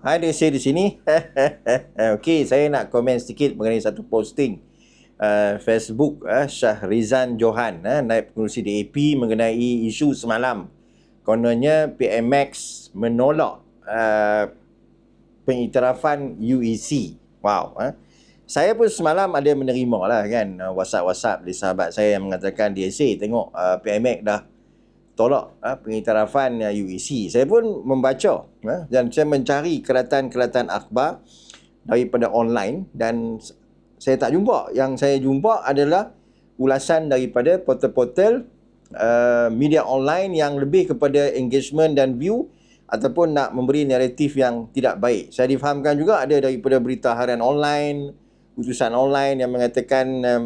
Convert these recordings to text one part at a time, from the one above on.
Hai dia say di sini. Okey, saya nak komen sedikit mengenai satu posting uh, Facebook uh, Syahrizan Johan uh, naib pengurusi DAP mengenai isu semalam. Kononnya PMX menolak uh, pengiktirafan UEC. Wow. Uh. Saya pun semalam ada menerima lah kan WhatsApp-WhatsApp dari sahabat saya yang mengatakan dia say tengok uh, PMX dah tolak uh, pengiktirafan UEC. Saya pun membaca uh, dan saya mencari keratan-keratan akhbar daripada online dan saya tak jumpa. Yang saya jumpa adalah ulasan daripada portal-portal uh, media online yang lebih kepada engagement dan view ataupun nak memberi naratif yang tidak baik. Saya difahamkan juga ada daripada berita harian online, utusan online yang mengatakan um,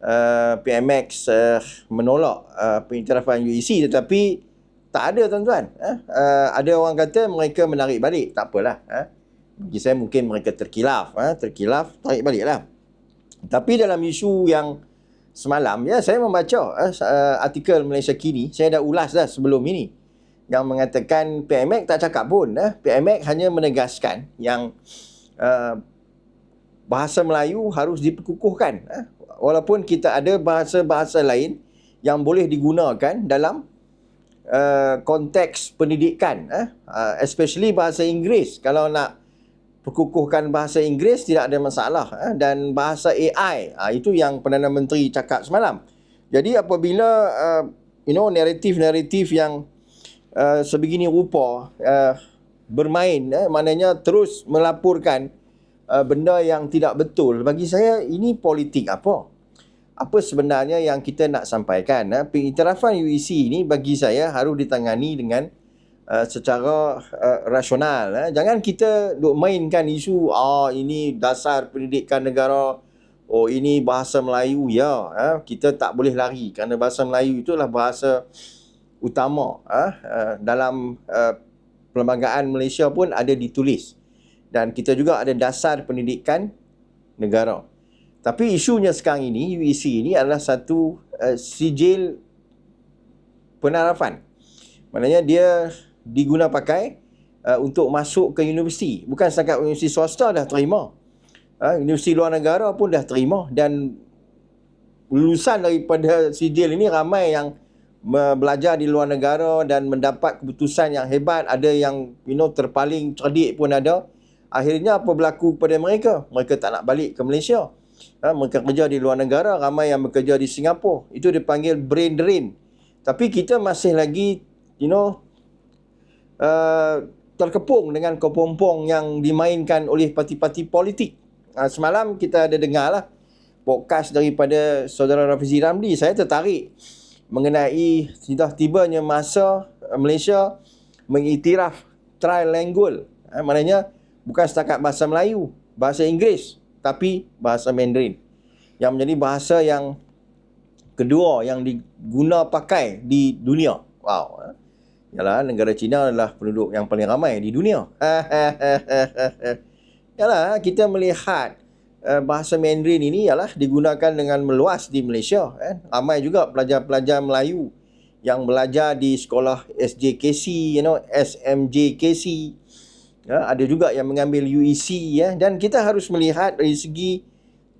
uh, PMX uh, menolak uh, pengiktirafan UEC tetapi tak ada tuan-tuan. Uh, uh, ada orang kata mereka menarik balik. Tak apalah. Uh. Bagi saya mungkin mereka terkilaf. Uh, terkilaf, tarik balik lah. Tapi dalam isu yang semalam, ya saya membaca uh, artikel Malaysia Kini. Saya dah ulas dah sebelum ini. Yang mengatakan PMX tak cakap pun. Uh, PMX hanya menegaskan yang uh, bahasa Melayu harus diperkukuhkan. Eh? Walaupun kita ada bahasa-bahasa lain yang boleh digunakan dalam uh, konteks pendidikan. Eh? Uh, especially bahasa Inggeris. Kalau nak perkukuhkan bahasa Inggeris tidak ada masalah. Eh? Dan bahasa AI, uh, itu yang Perdana Menteri cakap semalam. Jadi apabila uh, you know naratif-naratif yang uh, sebegini rupa uh, bermain, eh? maknanya terus melaporkan uh, benda yang tidak betul. Bagi saya ini politik apa? Apa sebenarnya yang kita nak sampaikan uh, pengiktirafan UEC ini bagi saya harus ditangani dengan uh, secara uh, rasional uh. jangan kita duk mainkan isu ah ini dasar pendidikan negara oh ini bahasa Melayu. Ya uh, kita tak boleh lari kerana bahasa Melayu itulah bahasa utama uh, uh, dalam uh, perlembagaan Malaysia pun ada ditulis dan kita juga ada dasar pendidikan negara. Tapi isunya sekarang ini, UEC ini adalah satu uh, sijil penarafan. Maknanya dia diguna pakai uh, untuk masuk ke universiti. Bukan setakat universiti swasta dah terima. Uh, universiti luar negara pun dah terima. Dan lulusan daripada sijil ini ramai yang belajar di luar negara dan mendapat keputusan yang hebat. Ada yang you know, terpaling cerdik pun ada. Akhirnya apa berlaku kepada mereka? Mereka tak nak balik ke Malaysia. Ha, mereka kerja di luar negara, ramai yang bekerja di Singapura. Itu dipanggil brain drain. Tapi kita masih lagi, you know, uh, terkepung dengan kepompong yang dimainkan oleh parti-parti politik. Ha, semalam kita ada dengar lah podcast daripada saudara Rafizi Ramli. Saya tertarik mengenai sudah tibanya masa Malaysia mengiktiraf trilingual. Ha, maknanya, bukan setakat bahasa Melayu, bahasa Inggeris, tapi bahasa Mandarin. Yang menjadi bahasa yang kedua yang diguna pakai di dunia. Wow. Eh. Yalah, negara China adalah penduduk yang paling ramai di dunia. Yalah, kita melihat uh, bahasa Mandarin ini ialah digunakan dengan meluas di Malaysia. Eh. Ramai juga pelajar-pelajar Melayu yang belajar di sekolah SJKC, you know, SMJKC, ya, ada juga yang mengambil UEC ya. Dan kita harus melihat dari segi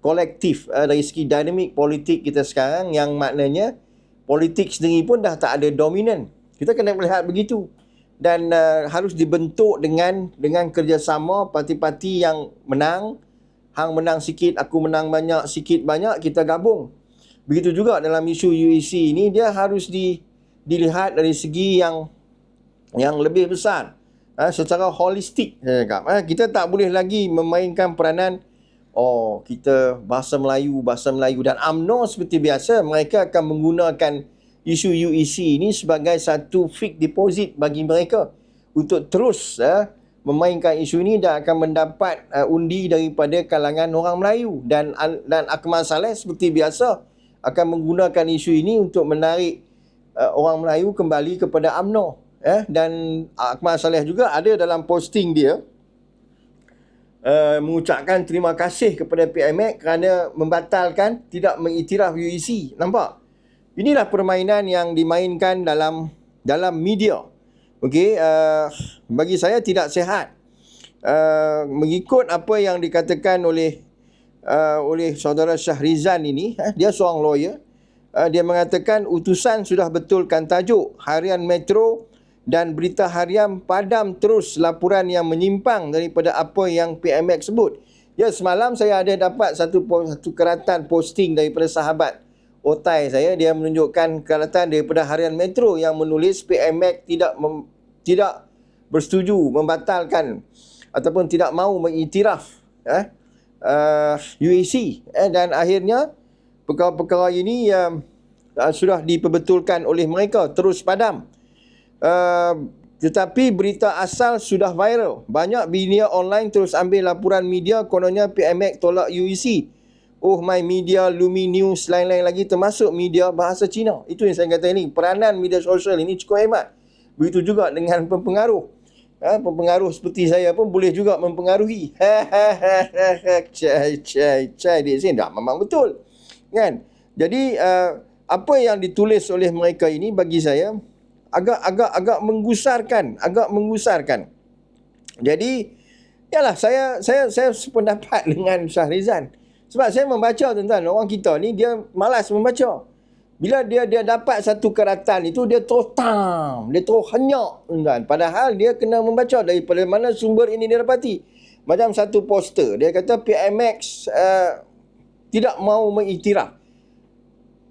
kolektif uh, dari segi dinamik politik kita sekarang yang maknanya politik sendiri pun dah tak ada dominan. Kita kena melihat begitu. Dan uh, harus dibentuk dengan dengan kerjasama parti-parti yang menang. Hang menang sikit aku menang banyak sikit banyak kita gabung. Begitu juga dalam isu UEC ini dia harus di dilihat dari segi yang yang lebih besar ha, secara holistik saya cakap. Ha, kita tak boleh lagi memainkan peranan oh kita bahasa Melayu, bahasa Melayu. Dan UMNO seperti biasa mereka akan menggunakan isu UEC ini sebagai satu fixed deposit bagi mereka untuk terus ha, memainkan isu ini dan akan mendapat uh, undi daripada kalangan orang Melayu. Dan dan Akmal Saleh seperti biasa akan menggunakan isu ini untuk menarik uh, orang Melayu kembali kepada UMNO eh dan Akmal Saleh juga ada dalam posting dia uh, mengucapkan terima kasih kepada PMX kerana membatalkan tidak mengiktiraf UEC nampak? Inilah permainan yang dimainkan dalam dalam media. Okey uh, bagi saya tidak sehat uh, mengikut apa yang dikatakan oleh uh, oleh saudara Syahrizan ini, uh, dia seorang lawyer, uh, dia mengatakan utusan sudah betulkan tajuk harian Metro dan berita harian padam terus laporan yang menyimpang daripada apa yang PMX sebut. Ya semalam saya ada dapat satu satu keratan posting daripada sahabat otai saya dia menunjukkan keratan daripada harian Metro yang menulis PMX tidak mem, tidak bersetuju membatalkan ataupun tidak mahu mengiktiraf eh uh, UAC eh, dan akhirnya perkara-perkara ini uh, uh, sudah diperbetulkan oleh mereka terus padam. Tetapi berita asal sudah viral. Banyak media online terus ambil laporan media kononnya PMX tolak UEC. Oh my media, Lumi News, lain-lain lagi termasuk media bahasa Cina. Itu yang saya kata ini. Peranan media sosial ini cukup hebat. Begitu juga dengan pempengaruh. Ha, pempengaruh seperti saya pun boleh juga mempengaruhi. cai, cai, cai. Di sini tak memang betul. Kan? Jadi, uh, apa yang ditulis oleh mereka ini bagi saya, agak agak agak menggusarkan, agak menggusarkan. Jadi, yalah saya saya saya sependapat dengan Syahrizan. Sebab saya membaca tentang orang kita ni dia malas membaca. Bila dia dia dapat satu keratan itu dia terus tam, dia terus henyak tuan. Padahal dia kena membaca daripada mana sumber ini dia dapati. Macam satu poster dia kata PMX uh, tidak mau mengiktiraf.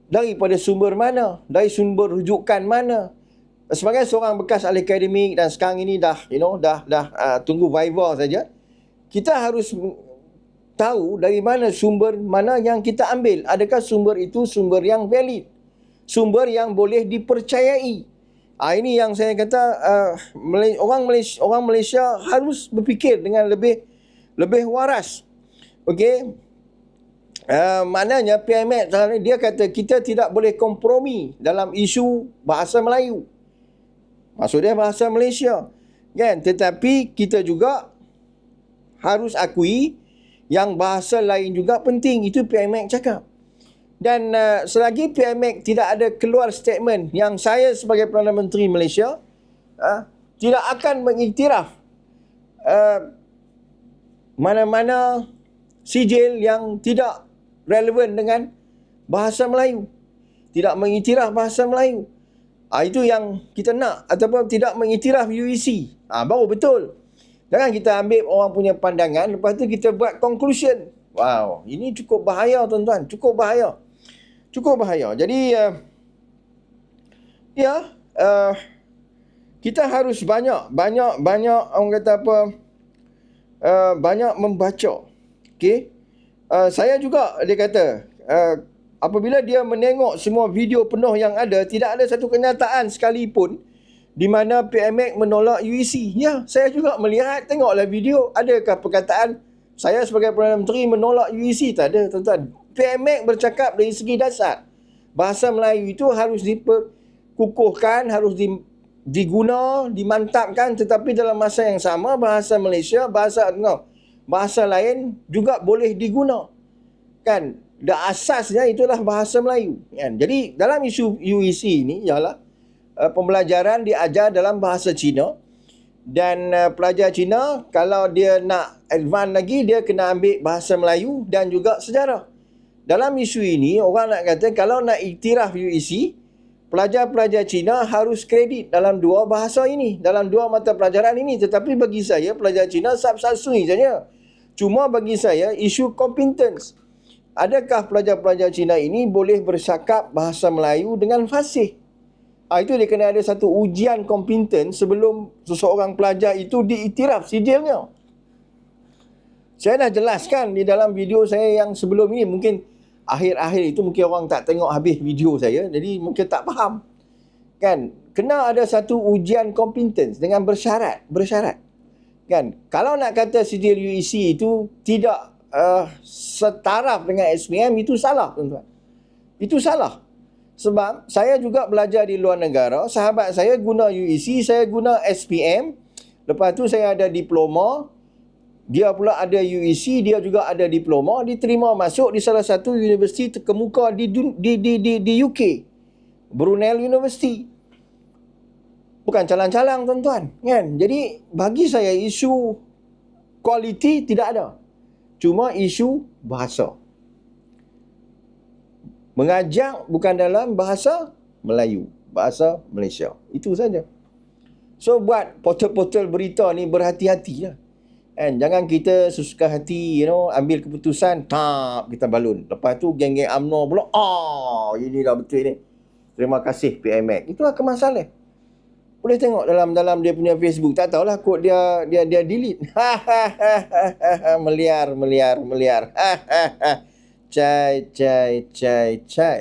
Daripada sumber mana? Dari sumber rujukan mana? Sebagai seorang bekas ahli akademik dan sekarang ini dah you know dah dah uh, tunggu viva saja kita harus tahu dari mana sumber mana yang kita ambil. Adakah sumber itu sumber yang valid? Sumber yang boleh dipercayai. Ah ini yang saya kata uh, orang Malaysia orang Malaysia harus berfikir dengan lebih lebih waras. Okey? Uh, maknanya PMX dia kata kita tidak boleh kompromi dalam isu bahasa Melayu. Maksudnya bahasa Malaysia. Kan? Tetapi kita juga harus akui yang bahasa lain juga penting. Itu PMX cakap. Dan uh, selagi PMX tidak ada keluar statement yang saya sebagai Perdana Menteri Malaysia uh, tidak akan mengiktiraf uh, mana-mana sijil yang tidak relevan dengan bahasa Melayu. Tidak mengiktiraf bahasa Melayu. Ah itu yang kita nak ataupun tidak mengiktiraf UEC. Ah baru betul. Jangan kita ambil orang punya pandangan lepas tu kita buat conclusion. Wow, ini cukup bahaya tuan-tuan, cukup bahaya. Cukup bahaya. Jadi uh, ya, uh, kita harus banyak banyak banyak orang kata apa? Uh, banyak membaca. Okey. Uh, saya juga dia kata uh, apabila dia menengok semua video penuh yang ada, tidak ada satu kenyataan sekalipun di mana PMX menolak UEC. Ya, saya juga melihat, tengoklah video, adakah perkataan saya sebagai Perdana Menteri menolak UEC? Tak ada, tuan-tuan. PMX bercakap dari segi dasar. Bahasa Melayu itu harus diperkukuhkan, harus di, diguna, dimantapkan tetapi dalam masa yang sama bahasa Malaysia, bahasa no, bahasa lain juga boleh diguna. Kan? Dan asasnya itulah bahasa Melayu kan? Jadi dalam isu UEC ini ialah uh, pembelajaran diajar dalam bahasa Cina. Dan uh, pelajar Cina kalau dia nak advance lagi dia kena ambil bahasa Melayu dan juga sejarah. Dalam isu ini orang nak kata kalau nak iktiraf UEC pelajar-pelajar Cina harus kredit dalam dua bahasa ini dalam dua mata pelajaran ini. Tetapi bagi saya pelajar Cina sab-sasui saja. Cuma bagi saya isu competence adakah pelajar-pelajar Cina ini boleh bercakap bahasa Melayu dengan fasih? Ha, itu dia kena ada satu ujian kompeten sebelum seseorang pelajar itu diiktiraf sijilnya. Saya dah jelaskan di dalam video saya yang sebelum ini. Mungkin akhir-akhir itu mungkin orang tak tengok habis video saya. Jadi mungkin tak faham. Kan? Kena ada satu ujian kompeten dengan bersyarat. Bersyarat. Kan? Kalau nak kata sijil UEC itu tidak uh, setaraf dengan SPM itu salah tuan-tuan. Itu salah. Sebab saya juga belajar di luar negara, sahabat saya guna UEC, saya guna SPM. Lepas tu saya ada diploma. Dia pula ada UEC, dia juga ada diploma, diterima masuk di salah satu universiti terkemuka di di di di, di UK. Brunel University. Bukan calang-calang tuan-tuan, kan? Jadi bagi saya isu Kualiti tidak ada. Cuma isu bahasa. Mengajak bukan dalam bahasa Melayu, bahasa Malaysia. Itu saja. So buat portal-portal berita ni berhati-hati lah. Kan? Jangan kita sesuka hati, you know, ambil keputusan, tak, kita balun. Lepas tu geng-geng UMNO pula, ah, ini dah betul ni. Terima kasih PMX. Itulah kemasalah. Boleh tengok dalam dalam dia punya Facebook. Tak tahulah kod dia dia dia delete. meliar, meliar, meliar. cai, cai, cai, cai.